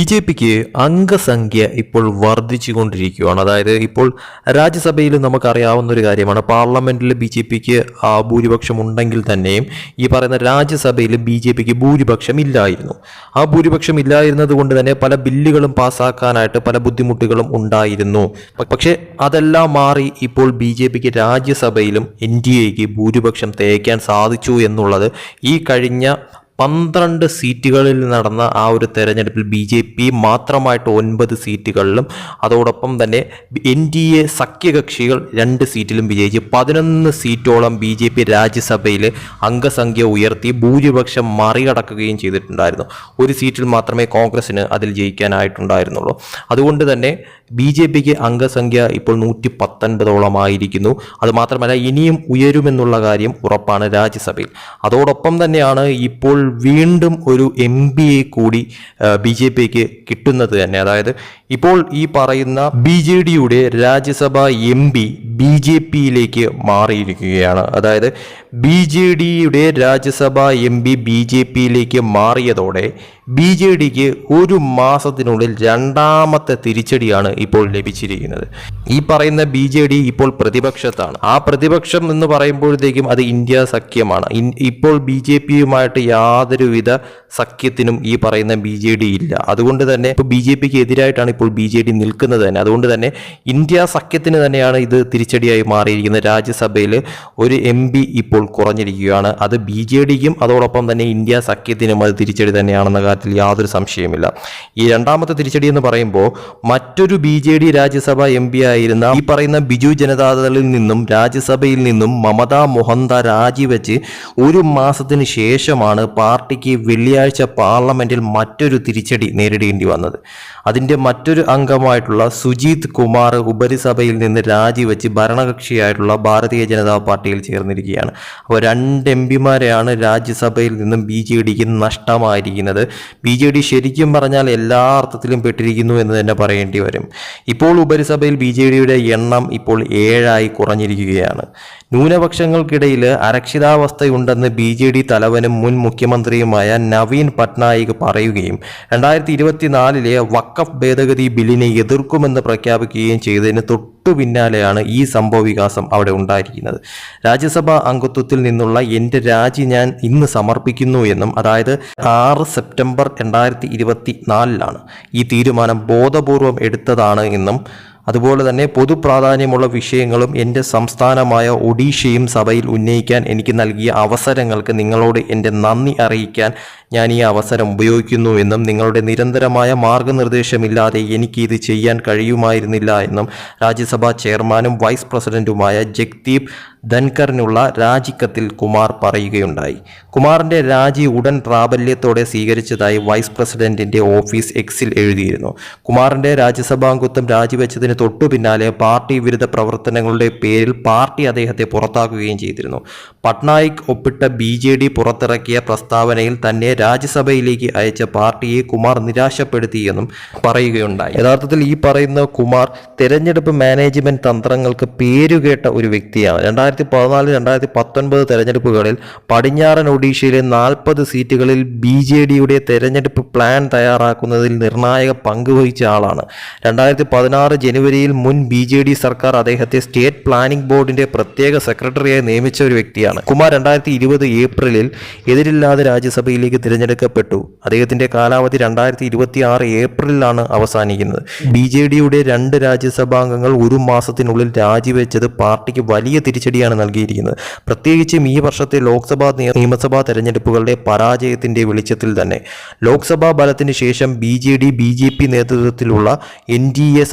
B J പിക്ക് അംഗസംഖ്യ ഇപ്പോൾ വർദ്ധിച്ചുകൊണ്ടിരിക്കുകയാണ്. അതായത് ഇപ്പോൾ രാജ്യസഭയിൽ നമുക്കറിയാവുന്ന ഒരു കാര്യമാണ്. പാർലമെന്റിൽ ബി ജെ പിക്ക് ഭൂരിപക്ഷം ഉണ്ടെങ്കിൽ തന്നെയും ഈ പറയുന്ന രാജ്യസഭയിൽ ബി ജെ പിക്ക് ഭൂരിപക്ഷം ഇല്ലായിരുന്നു ആ ഭൂരിപക്ഷം ഇല്ലായിരുന്നത് കൊണ്ട് തന്നെ പല ബില്ലുകളും പാസ്സാക്കാനായിട്ട് പല ബുദ്ധിമുട്ടുകളും ഉണ്ടായിരുന്നു. പക്ഷേ അതെല്ലാം മാറി ഇപ്പോൾ ബി ജെ പിക്ക് രാജ്യസഭയിലും എൻ ഡി എക്ക് ഭൂരിപക്ഷം തേക്കാൻ സാധിച്ചു എന്നുള്ളത് ഈ കഴിഞ്ഞ പന്ത്രണ്ട് സീറ്റുകളിൽ നടന്ന ആ ഒരു തെരഞ്ഞെടുപ്പിൽ ബി ജെ പി മാത്രമായിട്ട് ഒൻപത് സീറ്റുകളിലും അതോടൊപ്പം തന്നെ എൻ ഡി എ സഖ്യകക്ഷികൾ രണ്ട് സീറ്റിലും വിജയിച്ച്. പതിനൊന്ന് സീറ്റോളം ബി ജെ പി രാജ്യസഭയിൽ അംഗസംഖ്യ ഉയർത്തി ഭൂരിപക്ഷം മറികടക്കുകയും ചെയ്തിട്ടുണ്ടായിരുന്നു. ഒരു സീറ്റിൽ മാത്രമേ കോൺഗ്രസിന് അതിൽ ജയിക്കാനായിട്ടുണ്ടായിരുന്നുള്ളൂ. അതുകൊണ്ട് തന്നെ ബി ജെ പിക്ക് അംഗസംഖ്യ ഇപ്പോൾ നൂറ്റി പത്തൊൻപതോളം ആയിരിക്കുന്നു അതുമാത്രമല്ല ഇനിയും ഉയരുമെന്നുള്ള കാര്യം ഉറപ്പാണ് രാജ്യസഭയിൽ. അതോടൊപ്പം തന്നെയാണ് ഇപ്പോൾ വീണ്ടും ഒരു എം എ കൂടി ബി ജെ പിക്ക് കിട്ടുന്നത് തന്നെ. അതായത് ഇപ്പോൾ ഈ പറയുന്ന ബി ജെ ഡിയുടെ Rajya Sabha M P B J പിയിലേക്ക് മാറിയിരിക്കുകയാണ്. അതായത് ബി ജെ ഡിയുടെ Rajya Sabha M P B J പിയിലേക്ക് മാറിയതോടെ ബി ജെ ഡിക്ക് ഒരു മാസത്തിനുള്ളിൽ രണ്ടാമത്തെ തിരിച്ചടിയാണ് ഇപ്പോൾ ലഭിച്ചിരിക്കുന്നത്. ഈ പറയുന്ന ബി ജെ ഡി ഇപ്പോൾ പ്രതിപക്ഷത്താണ്. ആ പ്രതിപക്ഷം എന്ന് പറയുമ്പോഴത്തേക്കും അത് ഇന്ത്യ സഖ്യമാണ്. ഇപ്പോൾ ബി ജെ പിയുമായിട്ട് യാതൊരുവിധ സഖ്യത്തിനും ഈ പറയുന്ന ബി ജെ ഡി ഇല്ല. അതുകൊണ്ട് തന്നെ ഇപ്പോൾ ബി ജെ പിക്ക് എതിരായിട്ടാണ് ഇപ്പോൾ ബി ജെ ഡി നിൽക്കുന്നത് തന്നെ. അതുകൊണ്ട് തന്നെ ഇന്ത്യ സഖ്യത്തിന് തന്നെയാണ് ഇത് തിരിച്ചടിയായി മാറിയിരിക്കുന്നത്. രാജ്യസഭയിൽ ഒരു എം പി ഇപ്പോൾ കുറഞ്ഞിരിക്കുകയാണ്. അത് ബി ജെ ഡിക്കും അതോടൊപ്പം തന്നെ ഇന്ത്യ സഖ്യത്തിനും അത് തിരിച്ചടി തന്നെയാണെന്ന കാര്യത്തിൽ യാതൊരു സംശയമില്ല ഈ രണ്ടാമത്തെ തിരിച്ചടി എന്ന് പറയുമ്പോൾ മറ്റൊരു B J D Rajya Sabha M P ആയിരുന്ന ഈ പറയുന്ന ബിജു ജനതാദളിൽ നിന്നും രാജ്യസഭയിൽ നിന്നും മമതാ മൊഹന്ത രാജിവെച്ച് ഒരു മാസത്തിന് ശേഷമാണ് പാർട്ടിക്ക് വെള്ളിയാഴ്ച പാർലമെന്റിൽ മറ്റൊരു തിരിച്ചടി നേരിടേണ്ടി വന്നത്. അതിന്റെ മറ്റൊരു അംഗമായിട്ടുള്ള സുജീത് കുമാർ ഉപരിസഭയിൽ നിന്ന് രാജിവെച്ച് ഭരണകക്ഷിയായിട്ടുള്ള ഭാരതീയ ജനതാ പാർട്ടിയിൽ ചേർന്നിരിക്കുകയാണ്. അപ്പോൾ രണ്ട് എം പിമാരെയാണ് രാജ്യസഭയിൽ നിന്നും ബി ജെ ഡിക്ക് നഷ്ടമായിരിക്കുന്നത്. ബി ജെ ഡി ശരിക്കും പറഞ്ഞാൽ എല്ലാ അർത്ഥത്തിലും പെട്ടിരിക്കുന്നു എന്ന് തന്നെ പറയേണ്ടി വരും. ഇപ്പോൾ ഉപരിസഭയിൽ ബി ജെ ഡിയുടെ എണ്ണം ഇപ്പോൾ ഏഴായി കുറഞ്ഞിരിക്കുകയാണ്. ന്യൂനപക്ഷങ്ങൾക്കിടയിൽ അരക്ഷിതാവസ്ഥയുണ്ടെന്ന് ബി ജെ ഡി തലവനും മുൻ മുഖ്യമന്ത്രിയുമായ നവീൻ പട്നായിക് പറയുകയും രണ്ടായിരത്തി ഇരുപത്തിനാലിലെ വക്കഫ് ഭേദഗതി ബില്ലിനെ എതിർക്കുമെന്ന് പ്രഖ്യാപിക്കുകയും ചെയ്തതിന് തൊട്ടു പിന്നാലെയാണ് ഈ സംഭവ വികാസം അവിടെ ഉണ്ടായിരിക്കുന്നത്. രാജ്യസഭാ അംഗത്വത്തിൽ നിന്നുള്ള എന്റെ രാജി ഞാൻ ഇന്ന് സമർപ്പിക്കുന്നു എന്നും അതായത് ആറ് സെപ്റ്റംബർ രണ്ടായിരത്തി ഇരുപത്തി നാലിലാണ് ഈ തീരുമാനം ബോധപൂർവം എടുത്തതാണ് എന്നും അതുപോലെ തന്നെ പൊതു പ്രാധാന്യമുള്ള വിഷയങ്ങളും എന്റെ സംസ്ഥാനമായ ഒഡീഷയും സഭയിൽ ഉന്നയിക്കാൻ എനിക്ക് നൽകിയ അവസരങ്ങൾക്ക് നിങ്ങളോട് എന്റെ നന്ദി അറിയിക്കാൻ ഞാൻ ഈ അവസരം ഉപയോഗിക്കുന്നു എന്നും നിങ്ങളുടെ നിരന്തരമായ മാർഗനിർദ്ദേശമില്ലാതെ എനിക്ക് ഇത് ചെയ്യാൻ കഴിയുമായിരുന്നില്ല എന്നും രാജ്യസഭാ ചെയർമാനും വൈസ് പ്രസിഡന്റുമായ ജഗ്ദീപ് ധൻകറിനുള്ള രാജിക്കത്തിൽ കുമാർ പറയുകയുണ്ടായി. കുമാറിന്റെ രാജി ഉടൻ പ്രാബല്യത്തോടെ സ്വീകരിച്ചതായി വൈസ് പ്രസിഡന്റിന്റെ ഓഫീസ് എക്സിൽ എഴുതിയിരുന്നു. കുമാറിന്റെ രാജ്യസഭാംഗത്വം രാജിവെച്ചതിന് തൊട്ടു പിന്നാലെ പാർട്ടി വിരുദ്ധ പ്രവർത്തനങ്ങളുടെ പേരിൽ പാർട്ടി അദ്ദേഹത്തെ പുറത്താക്കുകയും ചെയ്തിരുന്നു. പട്നായിക് ഒപ്പിട്ട ബി ജെ ഡി പുറത്തിറക്കിയ പ്രസ്താവനയിൽ തന്നെ രാജ്യസഭയിലേക്ക് അയച്ച പാർട്ടിയെ കുമാർ നിരാശപ്പെടുത്തിയെന്നും പറയുകയുണ്ടായി. യഥാർത്ഥത്തിൽ ഈ പറയുന്ന കുമാർ തെരഞ്ഞെടുപ്പ് മാനേജ്മെന്റ് തന്ത്രങ്ങൾക്ക് പേരുകേട്ട ഒരു വ്യക്തിയാണ്. രണ്ടായിരത്തി പതിനാല് രണ്ടായിരത്തി പത്തൊൻപത് തെരഞ്ഞെടുപ്പുകളിൽ പടിഞ്ഞാറൻ ഒഡീഷയിലെ നാൽപ്പത് സീറ്റുകളിൽ ബി ജെ ഡിയുടെ തെരഞ്ഞെടുപ്പ് പ്ലാൻ തയ്യാറാക്കുന്നതിൽ നിർണായക പങ്ക് വഹിച്ച ആളാണ്. രണ്ടായിരത്തി പതിനാറ് ജനുവരിയിൽ മുൻ ബി ജെ ഡി സർക്കാർ അദ്ദേഹത്തെ സ്റ്റേറ്റ് പ്ലാനിംഗ് ബോർഡിന്റെ പ്രത്യേക സെക്രട്ടറിയായി നിയമിച്ച ഒരു വ്യക്തിയാണ്. കുമാർ രണ്ടായിരത്തി ഇരുപത് ഏപ്രിലിൽ എതിരില്ലാതെ രാജ്യസഭയിലേക്ക് തിരഞ്ഞെടുക്കപ്പെട്ടു. അദ്ദേഹത്തിന്റെ കാലാവധി രണ്ടായിരത്തി ഇരുപത്തി ആറ് ഏപ്രിലാണ് അവസാനിക്കുന്നത്. ബി ജെ ഡിയുടെ രണ്ട് രാജ്യസഭാംഗങ്ങൾ ഒരു മാസത്തിനുള്ളിൽ രാജിവെച്ചത് പാർട്ടിക്ക് വലിയ തിരിച്ചടിയാണ് നൽകിയിരിക്കുന്നത്. പ്രത്യേകിച്ചും ഈ വർഷത്തെ ലോക്സഭാ നിയമസഭാ തെരഞ്ഞെടുപ്പുകളുടെ പരാജയത്തിന്റെ വെളിച്ചത്തിൽ തന്നെ. ലോക്സഭാ ബലത്തിന് ശേഷം B J D B J P നേതൃത്വത്തിലുള്ള എൻ ഡി എ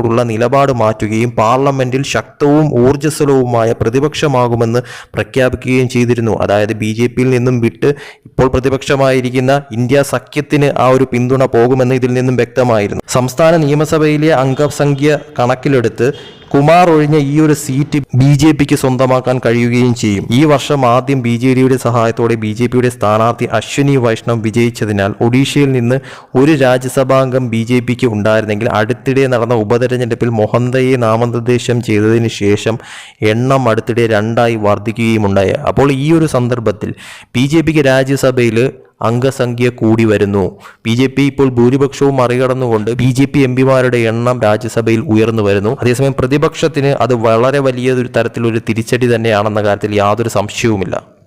സർക്കാരിനോടുള്ള നിലപാട് മാറ്റുകയും പാർലമെന്റിൽ ശക്തവും ഊർജസ്വലവുമായ പ്രതിപക്ഷമാകുമെന്ന് പ്രഖ്യാപിക്കുകയും ചെയ്തിരുന്നു. അതായത് ബി ജെ പിയിൽ നിന്നും വിട്ട് ഇപ്പോൾ പ്രതിപക്ഷമായിരിക്കുന്ന ഇന്ത്യ സഖ്യത്തിന് ആ ഒരു പിന്തുണ പോകുമെന്ന് ഇതിൽ നിന്നും വ്യക്തമായിരുന്നു. സംസ്ഥാന നിയമസഭയിലെ അംഗസംഖ്യ കണക്കിലെടുത്ത് കുമാർ ഒഴിഞ്ഞ ഈ ഒരു സീറ്റ് ബി ജെ പിക്ക് സ്വന്തമാക്കാൻ കഴിയുകയും ചെയ്യും. ഈ വർഷം ആദ്യം ബി ജെ ഡിയുടെ സഹായത്തോടെ ബി ജെ പിയുടെ സ്ഥാനാർത്ഥി അശ്വിനി വൈഷ്ണവ് വിജയിച്ചതിനാൽ ഒഡീഷയിൽ നിന്ന് ഒരു രാജ്യസഭാംഗം ബി ജെ പിക്ക് ഉണ്ടായിരുന്നെങ്കിൽ അടുത്തിടെ നടന്ന ഉപതെരഞ്ഞെടുപ്പിൽ മൊഹന്തയെ നാമനിർദ്ദേശം ചെയ്തതിന് ശേഷം എണ്ണം അടുത്തിടെ രണ്ടായി വർദ്ധിക്കുകയും ഉണ്ടായി അപ്പോൾ ഈ ഒരു സന്ദർഭത്തിൽ ബി ജെ പിക്ക് രാജ്യസഭയിൽ അംഗസംഖ്യ കൂടി വരുന്നു. ബി ജെ പി ഇപ്പോൾ ഭൂരിപക്ഷവും മറികടന്നുകൊണ്ട് ബി ജെ പി എം പിമാരുടെ എണ്ണം രാജ്യസഭയിൽ ഉയർന്നു വരുന്നു. അതേസമയം പ്രതിപക്ഷത്തിന് അത് വളരെ വലിയൊരു തരത്തിലൊരു തിരിച്ചടി തന്നെയാണെന്ന കാര്യത്തിൽ യാതൊരു സംശയവുമില്ല.